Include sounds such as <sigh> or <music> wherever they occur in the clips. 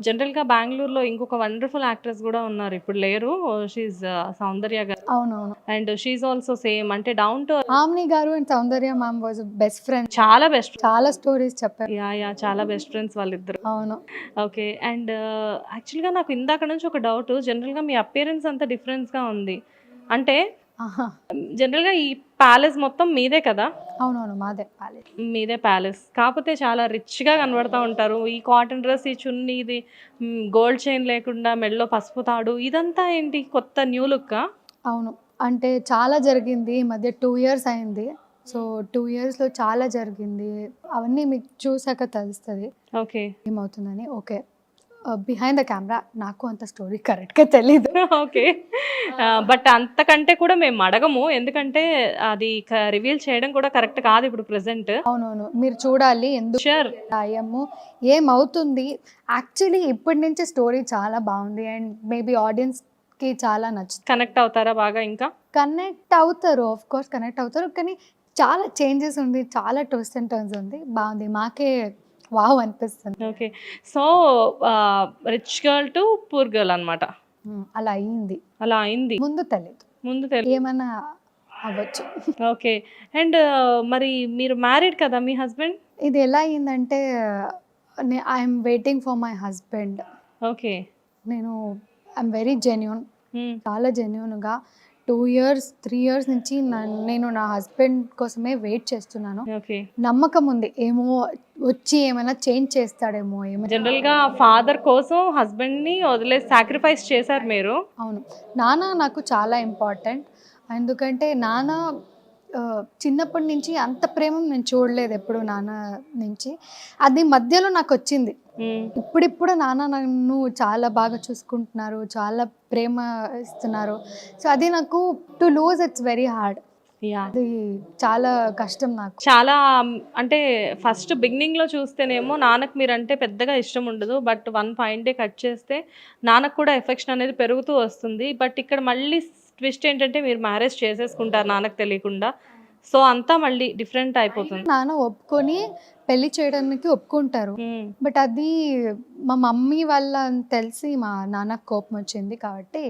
జనరల్గా బెంగళూరులో ఇంకొక వండర్ఫుల్ యాక్ట్రెస్ కూడా ఉన్నారు. ఇప్పుడు లేరు. షీఈ్ సౌందర్య గారు. అవునవును. And she also same. అంటే డౌన్ టు ఆమ్ని గారు and Soundarya ma'am was best friend. చాలా బెస్ట్ చాలా స్టోరీస్ చెప్పారు. యా యా చాలా బెస్ట్ ఫ్రెండ్స్ వాళ్ళిద్దరు. అవును. ఓకే. అండ్ యాక్చువల్గా నాకు ఇందాక నుంచి ఒక డౌట్. జనరల్గా మీ అపియరెన్స్ అంతా డిఫరెన్స్గా ఉంది. అంటే ఆహా. జనరల్గా ఈ ప్యాలెస్ మొత్తం మీదే కదా? అవునవును మాదే పాలే మీదే ప్యాలెస్. కాకపోతే చాలా రిచ్గా కనబడతా ఉంటారు. ఈ కాటన్ డ్రెస్ ఈ చున్నీ ఇది గోల్డ్ చైన్ లేకుండా మెడలో పసుపు తాడు ఇదంతా ఏంటి కొత్త న్యూ లుక్ అవును. అంటే చాలా జరిగింది ఈ మధ్య టూ ఇయర్స్ అయింది. సో టూ ఇయర్స్లో చాలా జరిగింది. అవన్నీ మీకు చూసాక తెలుస్తుంది. ఓకే. ఏమవుతుందని. ఓకే. బిహైండ్ ద కెమెరా నాకు అంత స్టోరీ కరెక్ట్గా తెలీదు. ఓకే. బట్ అంతకంటే కూడా మేము అడగము. ఎందుకంటే అది రివీల్ చేయడం కూడా కరెక్ట్ కాదు ఇప్పుడు ప్రెసెంట్ అవునవును. మీరు చూడాలి ఎందుకు ఏమవుతుంది? యాక్చువల్లీ ఇప్పటి నుంచి స్టోరీ చాలా బాగుంది అండ్ మేబీ ఆడియన్స్కి చాలా నచ్చుతుంది. కనెక్ట్ అవుతారా బాగా ఇంకా? కనెక్ట్ అవుతారు. ఆఫ్ కోర్స్ కనెక్ట్ అవుతారు. కానీ చాలా చేంజెస్ ఉంది. చాలా ట్విస్ట్ అండ్ టర్న్స్ ఉంది. బాగుంది. మాకే వావ్ అనిపిస్తుంది. Okay. So rich girl to poor girl అనమాట అలా అయ్యింది అలా అయింది. ముందు తెలియదు ముందు తెలియదు ఏమన్నా అవ్వచ్చు. ఓకే. అండ్ మరి మీరు మ్యారీడ్ కదా మీ హస్బెండ్? ఇది ఎలా అయ్యిందంటే I'm waiting for my husband. Okay. నేను ఐఎమ్ వెరీ జెన్యున్. చాలా జెన్యున్గా టూ ఇయర్స్ త్రీ ఇయర్స్ నుంచి నేను నా హస్బెండ్ కోసమే వెయిట్ చేస్తున్నాను. నమ్మకం ఉంది. ఏమో వచ్చి ఏమైనా చేంజ్ చేస్తాడేమో ఏమో జనరల్గా ఫాదర్ కోసం హస్బెండ్ని వదిలేసి సాక్రిఫైస్ చేశారు మీరు. అవును. నాన్న నాకు చాలా ఇంపార్టెంట్. ఎందుకంటే నాన్న చిన్నప్పటి నుంచి అంత ప్రేమ నేను చూడలేదు ఎప్పుడు నాన్న నుంచి. అది మధ్యలో నాకు వచ్చింది. ఇప్పుడిప్పుడు నాన్న నన్ను చాలా బాగా చూసుకుంటున్నారు చాలా ప్రేమ ఇస్తున్నారు. సో అది నాకు to lose it's very hard అది చాలా కష్టం నాకు. చాలా అంటే ఫస్ట్ బిగినింగ్లో చూస్తేనేమో నాన్నకు మీరంటే పెద్దగా ఇష్టం ఉండదు బట్ వన్ పాయింట్ కట్ చేస్తే నాన్నకు కూడా ఎఫెక్షన్ అనేది పెరుగుతూ వస్తుంది. బట్ ఇక్కడ మళ్ళీ ట్విస్ట్ ఏంటంటే మీరు మ్యారేజ్ చేసేసుకుంటారు నాన్నకు తెలియకుండా. సో అంతా మళ్ళీ డిఫరెంట్ అయిపోతుంది. నాన్న ఒప్పుకొని పెళ్ళి చేయడానికి ఒప్పుకుంటారు. బట్ అది మా మమ్మీ వాళ్ళ తెలిసి మా నాన్నకు కోపం వచ్చింది కాబట్టి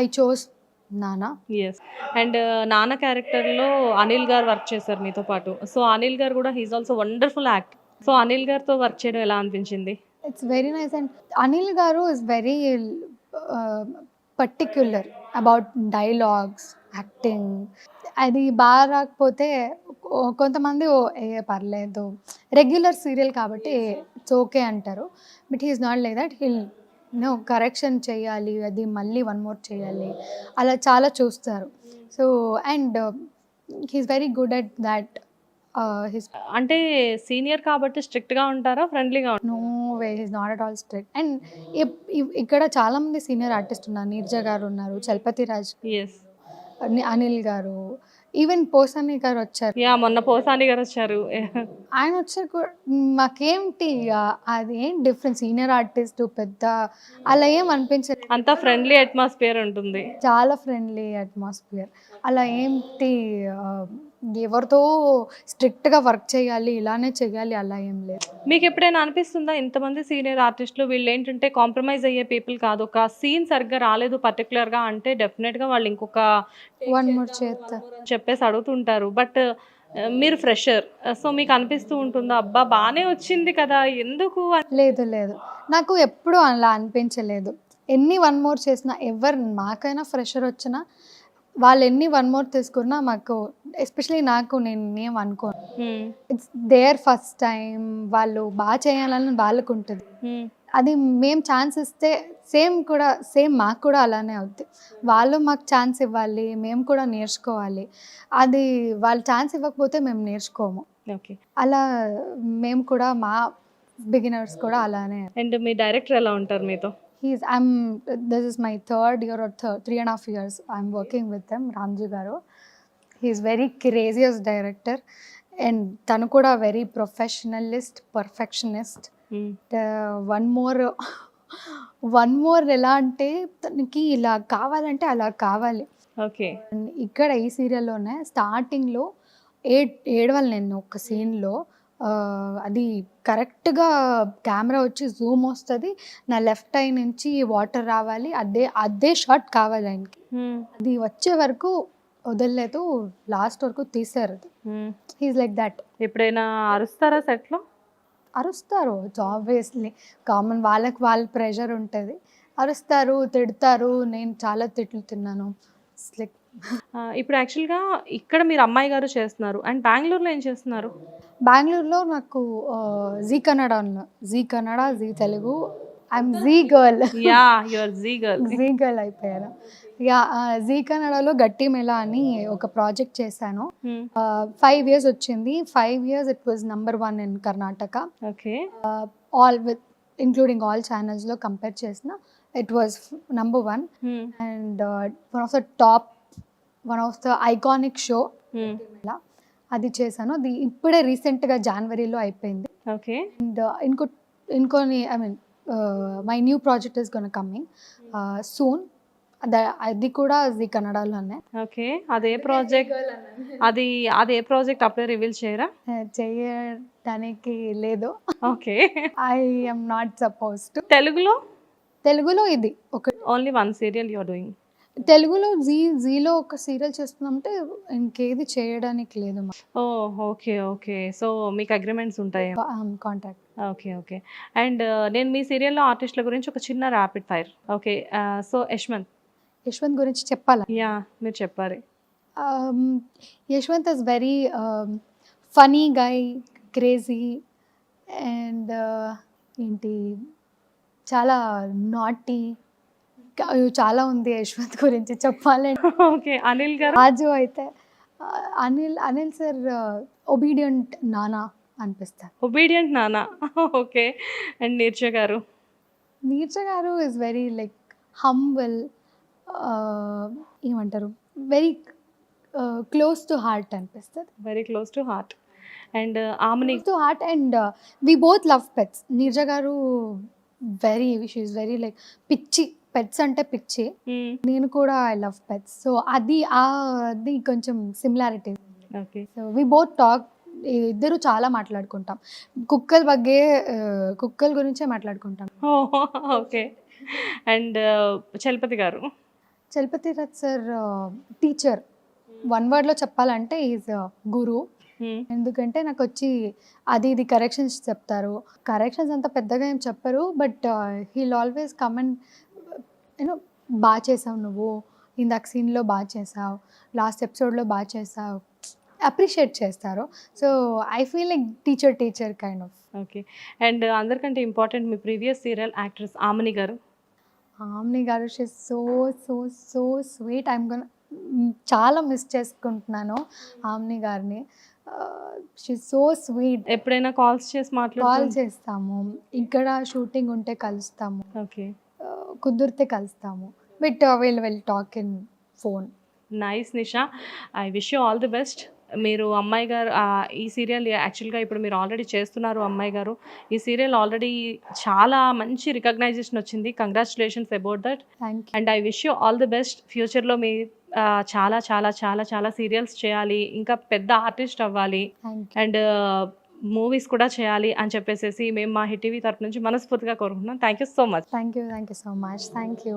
ఐ చోస్ నాన్న. ఎస్ అండ్ నాన్న క్యారెక్టర్లో అనిల్ గారు వర్క్ చేశారు మీతో పాటు. సో అనిల్ గారు కూడా he's also wonderful act so Anil గారితో వర్క్ చేయడం ఎలా అనిపించింది? It's very nice and Anil గారు is very particular about dialogues acting అది బాగా రాకపోతే కొంతమంది ఓ ఏ పర్లేదు. రెగ్యులర్ సీరియల్ కాబట్టి ఇట్స్ ఓకే అంటారు. But he's not like that he'll no correction చేయాలి అది మళ్ళీ వన్ మోర్ చేయాలి. అలా చాలా చూస్తారు. So and he's very good at that his అంటే సీనియర్ కాబట్టి strict గా ఉంటారా ఫ్రెండ్లీగా no way is not at all strict and ఇక్కడ చాలా మంది సీనియర్ ఆర్టిస్ట్ ఉన్నారు. నీర్జ గారు ఉన్నారు చలపతి రాజ్ అనిల్ గారు ఈవెన్ పోసాని గారు వచ్చారు. యా మొన్న పోసాని గారు వచ్చారు. ఆయన వచ్చారు కూడా మాకేంటి ఇక అది ఏం డిఫరెన్స్ సీనియర్ ఆర్టిస్ట్ పెద్ద అలా ఏం అనిపించదు అంతా ఫ్రెండ్లీ అట్మాస్ఫియర్ ఉంటుంది. చాలా ఫ్రెండ్లీ అట్మాస్ఫియర్ అలా ఏంటి ఎవరితో స్ట్రిక్ట్గా వర్క్ చేయాలి ఇలానే చేయాలి అలా ఏం లేదు. మీకు ఎప్పుడైనా అనిపిస్తుందా? ఇంతమంది సీనియర్ ఆర్టిస్టులు వీళ్ళు ఏంటంటే కాంప్రమైజ్ అయ్యే పీపుల్ కాదు. ఒక సీన్ సరిగ్గా రాలేదు particular గా అంటే definite గా వాళ్ళు ఇంకొక వన్ మోర్ చేస్తా చెప్పేసి అడుగుతుంటారు. బట్ మీరు ఫ్రెషర్. సో మీకు అనిపిస్తూ ఉంటుందా? అబ్బా బాగానే వచ్చింది కదా ఎందుకు లేదు లేదు. నాకు ఎప్పుడూ అలా అనిపించలేదు. ఎన్ని వన్ మోర్ చేసినా ఎవరు మాకైనా ఫ్రెషర్ వచ్చినా వాళ్ళు ఎన్ని వన్ మోర్ తీసుకున్నా మాకు ఎస్పెషలీ నాకు నేను ఏం అనుకోను. ఇట్స్ దేర్ ఫస్ట్ టైం వాళ్ళు బాగా చేయాలని వాళ్ళకు ఉంటుంది. Hmm. అది మేము ఛాన్స్ ఇస్తే సేమ్ కూడా సేమ్ మాకు కూడా అలానే అవుద్ది. వాళ్ళు మాకు ఛాన్స్ ఇవ్వాలి మేము కూడా నేర్చుకోవాలి. అది వాళ్ళు ఛాన్స్ ఇవ్వకపోతే మేము నేర్చుకోము. ఓకే అలా మేము కూడా మా బిగినర్స్ కూడా అలానే. అండ్ మీ డైరెక్టర్ ఎలా ఉంటారు మీతో? He's I'm this is my third year or third three and half years I'm working with them Ramji గారు he's very gracious director and తను కూడా very professionalist perfectionist. One more one more ఎలా అంటే తనకి ఇలా కావాలంటే అలా కావాలి. ఓకే And ఇక్కడ ఈ సీరియల్లోనే స్టార్టింగ్లో ఏ ఏడవాలి నేను ఒక సీన్లో అది కరెక్ట్గా కెమెరా వచ్చి జూమ్ వస్తుంది. నా లెఫ్ట్ ఐ నుంచి వాటర్ రావాలి. అదే అదే షాట్ కావాలి ఆయనకి. అది వచ్చే వరకు వదలలేదు. లాస్ట్ వరకు తీసారు. He's like that. ఎప్పుడైనా అరుస్తారా సెట్లో? అరుస్తారు. ఆబ్వియస్లీ కామన్ వాళ్ళకి వాళ్ళ ప్రెషర్ ఉంటుంది. అరుస్తారు తిడతారు. నేను చాలా తిట్లు తిన్నాను. లైక్ ఇప్పుడు యాక్చువల్గా ఇక్కడ మీరు అమ్మాయి గారు చేస్తున్నారు. అండ్ బెంగళూరులో ఏం చేస్తున్నారు? బెంగళూరులో నాకు జీ కన్నడ ఉన్న Zee Kannada Zee Telugu I'm Zee girl. Yeah your Zee girl. Zee girl అయిపోయాను. యా జీ కన్నడలో గట్టి మెల అని ఒక ప్రాజెక్ట్ చేశాను. ఫైవ్ ఇయర్స్ వచ్చింది. Five years it was number one in Karnataka. Okay. All with including all ఛానల్స్లో compare చేసిన it was number one. And one of the top one of the iconic show. ఇలా అది చేశాను. అది ఇప్పుడే రీసెంట్గా జనవరిలో అయిపోయింది. ఓకే. అండ్ ఇంకో ఇంకొని I mean my new project is gonna coming soon అది కూడా అది కన్నడలోనే. ఓకే. అదే ప్రాజెక్ట్ అది అదే ప్రాజెక్ట్ అప్పుడే రివీల్ చేయరా? Uh, చేయడానికి లేదు. Okay. I am not suppose to తెలుగులో? తెలుగులో ఇది. ఒక only one serial you're doing తెలుగులో జీ జీలో ఒక సీరియల్ చేస్తున్నామంటే ఇంకేది చేయడానికి లేదు ఓ ఓకే ఓకే. సో మీకు అగ్రిమెంట్స్ ఉంటాయి? Contact okay okay. అండ్ నేను మీ సీరియల్లో ఆర్టిస్టుల గురించి ఒక చిన్న rapid fire okay so Yashwant. Yashwant గురించి చెప్పాలా? యా మీరు is very um, funny guy, crazy, and uh, ఏంటి చాలా నాటీ చాలా ఉంది యశ్వంత్ గురించి చెప్పాలంటే ఓకే అనిల్ గారు? రాజు అయితే అనిల్ అనిల్ సార్ ఒబీడియంట్ నానా అనిపిస్తారు. ఒబీడియంట్ నానా? ఓకే. అండ్ నీర్చ గారు? నీర్జ గారు ఇస్ వెరీ లైక్ హంబుల్ ఏమంటారు? వెరీ క్లోజ్ టు హార్ట్ అనిపిస్తుంది. Very close to heart and ఆమెని? To heart and we both love pets Neeraja గారు వెరీ షీఈ్ వెరీ లైక్ పిచ్చి పెట్స్ అంటే పిచ్చి. Hmm, నేను కూడా ఐ లవ్ పెట్స్ సో అది అది కొంచెం similarity so we both talk ఇద్దరు చాలా మాట్లాడుకుంటాం. కుక్కల బగ్గే కుక్కల గురించే మాట్లాడుకుంటాం. <laughs> ఓకే అండ్ చలపతి గారు? చలపతి రథ్ సార్ టీచర్ వన్ వర్డ్లో చెప్పాలంటే ఈజ్ గురు Hmm, ఎందుకంటే నాకు వచ్చి అది ఇది కరెక్షన్స్ చెప్తారు. కరెక్షన్స్ అంత పెద్దగా ఏం చెప్పరు but he'll always come and you know బాగా చేసావు నువ్వు. ఇందాక సీన్లో బాగా చేసావు. లాస్ట్ ఎపిసోడ్లో బాగా చేసావు. అప్రిషియేట్ చేస్తారు. So I feel like teacher teacher kind of. Okay. And అందరికంటే ఇంపార్టెంట్ మీ ప్రీవియస్ సీరియల్ యాక్ట్రెస్ ఆమని గారు. ఆమ్ని గారు she so so so sweet. I'm gonna చాలా మిస్ చేసుకుంటున్నాను ఆమ్ని గారిని. She so sweet. ఎప్పుడైనా కాల్స్ చేసి కాల్ మాట్లాడాలి చేస్తాము. ఇక్కడ షూటింగ్ ఉంటే కలుస్తాము. ఓకే. కుదిరితే కలుస్తాము. But will will talk in phone. Nice Nisha I wish you all the best మీరు అమ్మాయి గారు ఈ సీరియల్ యాక్చువల్గా ఇప్పుడు మీరు ఆల్రెడీ చేస్తున్నారు అమ్మాయి గారు. ఈ సీరియల్ ఆల్రెడీ చాలా మంచి రికగ్నైజేషన్ వచ్చింది. Congratulations about that and I wish you all the best ఫ్యూచర్లో మీ చాలా చాలా చాలా చాలా సీరియల్స్ చేయాలి. ఇంకా పెద్ద ఆర్టిస్ట్ అవ్వాలి. అండ్ మూవీస్ కూడా చేయాలి అని చెప్పేసి మేము మా హిట్ టీవీ తరపు నుంచి మనస్ఫూర్తిగా కోరుకుంటున్నాం. Thank you so much thank you thank you so much thank you